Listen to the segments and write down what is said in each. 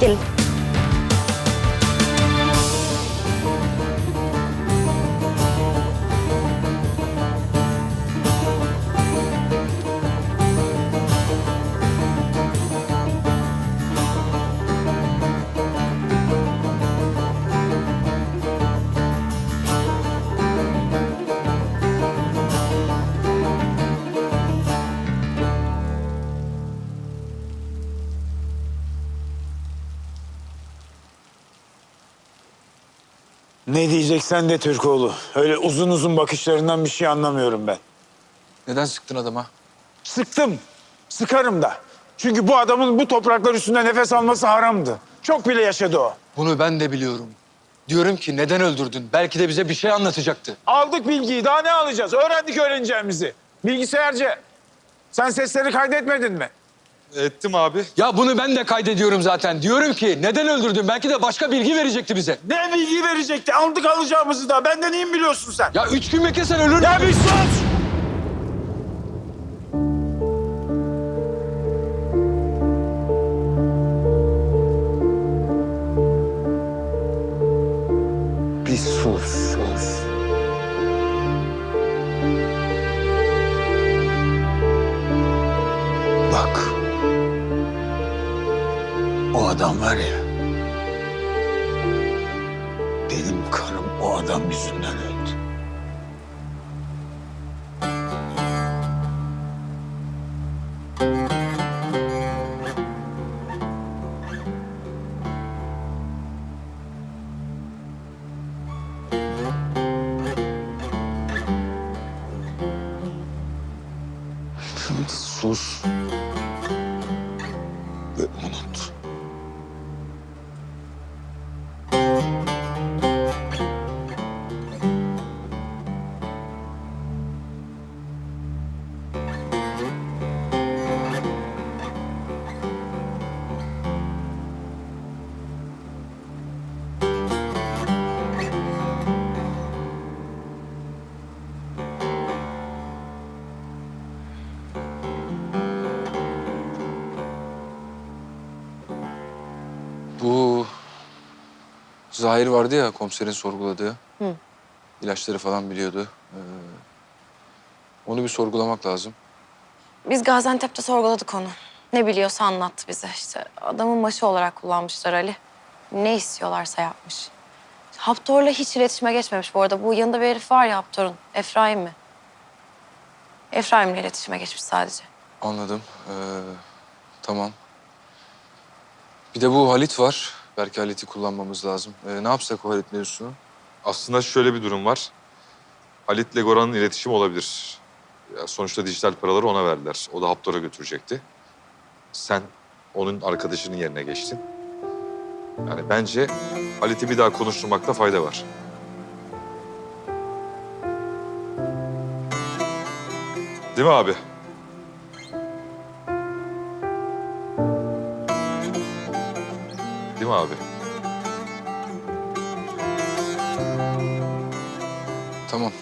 เจ Ne diyeceksen de Türkoğlu. Öyle uzun uzun bakışlarından bir şey anlamıyorum ben. Neden sıktın adama? Sıktım. Sıkarım da. Çünkü bu adamın bu topraklar üstünde nefes alması haramdı. Çok bile yaşadı o. Bunu ben de biliyorum. Diyorum ki neden öldürdün? Belki de bize bir şey anlatacaktı. Aldık bilgiyi. Daha ne alacağız? Öğrendik öğreneceğimizi. Bilgisayarcı. Sen sesleri kaydetmedin mi? Ettim abi. Ya bunu ben de kaydediyorum zaten. Diyorum ki neden öldürdün? Belki de başka bilgi verecekti bize. Ne bilgi verecekti? Aldık alacağımızı da. Benden iyi mi biliyorsun sen? Ya üç gün beklesen ölür. Ya bir sus! Bir sus, sus. Bak. O adam var ya. Benim karım o adam yüzünden öldü. Sus. Zahir vardı ya komiserin sorguladığı. İlaçları falan biliyordu. Ee, onu bir sorgulamak lazım. Biz Gaziantep'te sorguladık onu. Ne biliyorsa anlattı bize. İşte adamın başı olarak kullanmışlar Ali. Ne istiyorlarsa yapmış. Haptor'la hiç iletişime geçmemiş bu arada. Bu yanında bir herif var ya Haptor'un. Efraim mi? Efraim'le iletişime geçmiş sadece. Anladım. Ee, tamam. Bir de bu Halit var. Belki Halit'i kullanmamız lazım. Ee, ne yapsak o Halit mevzusunu? Aslında şöyle bir durum var. Halit Legora'nın iletişimi olabilir. Ya sonuçta dijital paraları ona verdiler. O da Haptor'a götürecekti. Sen onun arkadaşının yerine geçtin. Yani bence Halit'i bir daha konuşturmakta fayda var. Değil mi abi? değil mi abi? Tamam.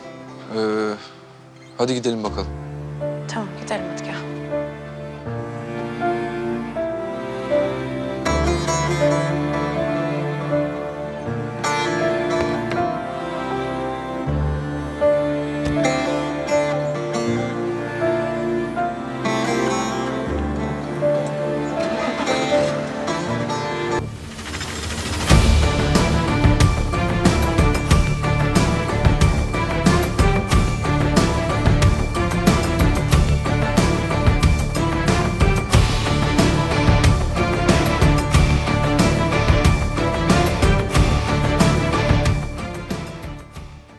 Ee, hadi gidelim bakalım. Tamam gidelim hadi gel.